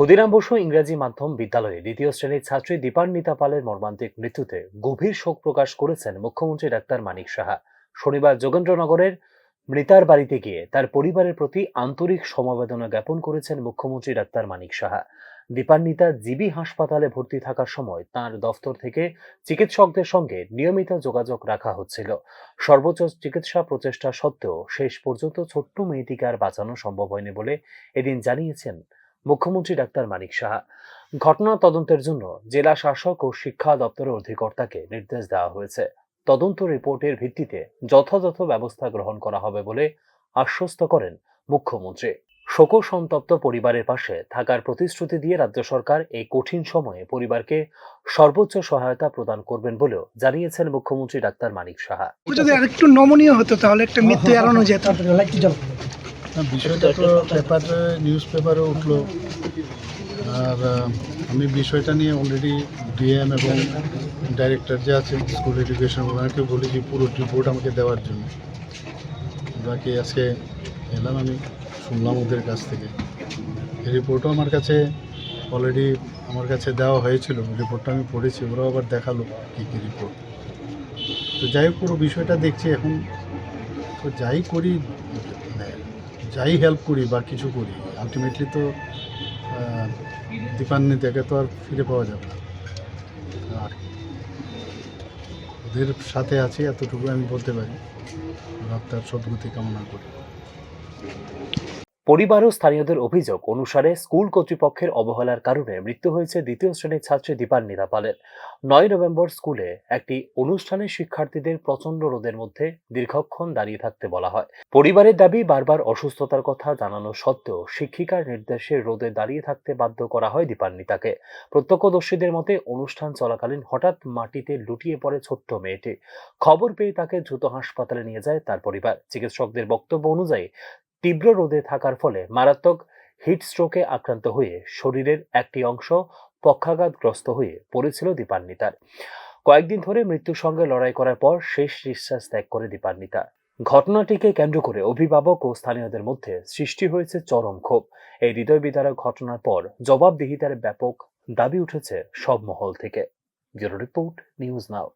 ক্ষুদিরাম বসু ইংরেজি মাধ্যম বিদ্যালয়ে দ্বিতীয় শ্রেণির ছাত্রী দীপান্বিতা পালের মর্মান্তিক মৃত্যুতে গভীর শোক প্রকাশ করেছেন মুখ্যমন্ত্রী ডাক্তার মানিক সাহা। শনিবার যোগেন্দ্রনগরের মৃতার বাড়িতে গিয়ে তার পরিবারের প্রতি আন্তরিক সমবেদনা জ্ঞাপন করেছেন মুখ্যমন্ত্রী ডাক্তার মানিক সাহা। দীপান্বিতা জিবি হাসপাতালে ভর্তি থাকার সময় তার দফতর থেকে চিকিৎসকদের সঙ্গে নিয়মিত যোগাযোগ রাখা হচ্ছিল। সর্বোচ্চ চিকিৎসা প্রচেষ্টা সত্ত্বেও শেষ পর্যন্ত ছোট্ট মেয়েটিকে আর বাঁচানো সম্ভব হয়নি বলে এদিন জানিয়েছেন মুখ্যমন্ত্রী ডাক্তার মানিক সাহা ঘটনা তদন্তের জন্য জেলা শাসক ও শিক্ষা দপ্তরের অধিকর্তাকে নির্দেশ দেওয়া হয়েছে তদন্ত রিপোর্টের ভিত্তিতে যথাযথ ব্যবস্থা গ্রহণ করা হবে বলে আশ্বস্ত করেন মুখ্যমন্ত্রী শোক সন্তপ্ত পরিবারের পাশে থাকার প্রতিশ্রুতি দিয়ে রাজ্য সরকার এই কঠিন সময়ে পরিবারকে সর্বোচ্চ সহায়তা প্রদান করবেন বলেও জানিয়েছেন মুখ্যমন্ত্রী ডাক্তার মানিক সাহা যদি আরেকটু নমনীয় হতো তাহলে একটা মৃত্যু এড়ানো যেত বিষয়টা তো পেপারে নিউজ পেপারে উঠল। আর আমি বিষয়টা নিয়ে অলরেডি ডিএম এবং ডাইরেক্টর যে আছে স্কুল এডুকেশন ওনাকে বলেছি পুরো রিপোর্ট আমাকে দেওয়ার জন্য। বাকি আজকে এলাম আমি, শুনলাম ওদের কাছ থেকে। এই রিপোর্টও আমার কাছে অলরেডি আমার কাছে দেওয়া হয়েছিল। রিপোর্টটা আমি পড়েছি, ওরাও আবার দেখাল কী কী রিপোর্ট তো যাই হোক, পুরো বিষয়টা দেখছি এখন। তো যাই করি যাই হেল্প করি বা কিছু করি আলটিমেটলি তো দীপান্বিতাকে তো আর ফিরে পাওয়া যাবে না। আর ওদের সাথে আছি, এতটুকু আমি বলতে পারি। তার সদ্গতি কামনা করি। পরিবার ও স্থানীয়দের অভিযোগ অনুসারে স্কুল কর্তৃপক্ষের অবহেলার কারণে মৃত্যু হয়েছে দ্বিতীয় শ্রেণির ছাত্রী দীপান্বিতা পালের। নয় নভেম্বর স্কুলে একটি অনুষ্ঠানে শিক্ষার্থীদের প্রচণ্ড রোদের মধ্যে দীর্ঘক্ষণ দাঁড়িয়ে থাকতে বলা হয়। পরিবারের দাবি, বারবার অসুস্থতার কথা জানানো সত্ত্বেও শিক্ষিকার নির্দেশে রোদে দাঁড়িয়ে থাকতে বাধ্য করা হয় দীপান্বিতাকে। প্রত্যক্ষদর্শীদের মতে, অনুষ্ঠান চলাকালীন হঠাৎ মাটিতে লুটিয়ে পড়ে ছোট্ট মেয়েটি। খবর পেয়ে তাকে দ্রুত হাসপাতালে নিয়ে যায় তার পরিবার। চিকিৎসকদের বক্তব্য অনুযায়ী তীব্র রোদে থাকার ফলে মারাত্মক হিট স্ট্রোকে আক্রান্ত হয়ে শরীরের একটি অংশ পক্ষাঘাতগ্রস্ত হয়ে পড়েছিল দীপান্বিতার কয়েকদিন ধরে মৃত্যুর সঙ্গে লড়াই করার পর শেষ নিঃশ্বাস ত্যাগ করে দীপান্বিতা। ঘটনাটিকে কেন্দ্র করে অভিভাবক ও স্থানীয়দের মধ্যে সৃষ্টি হয়েছে চরম ক্ষোভ। এই হৃদয় বিদারক ঘটনার পর জবাবদিহিতার ব্যাপক দাবি উঠেছে সব মহল থেকে। Bureau report, news now.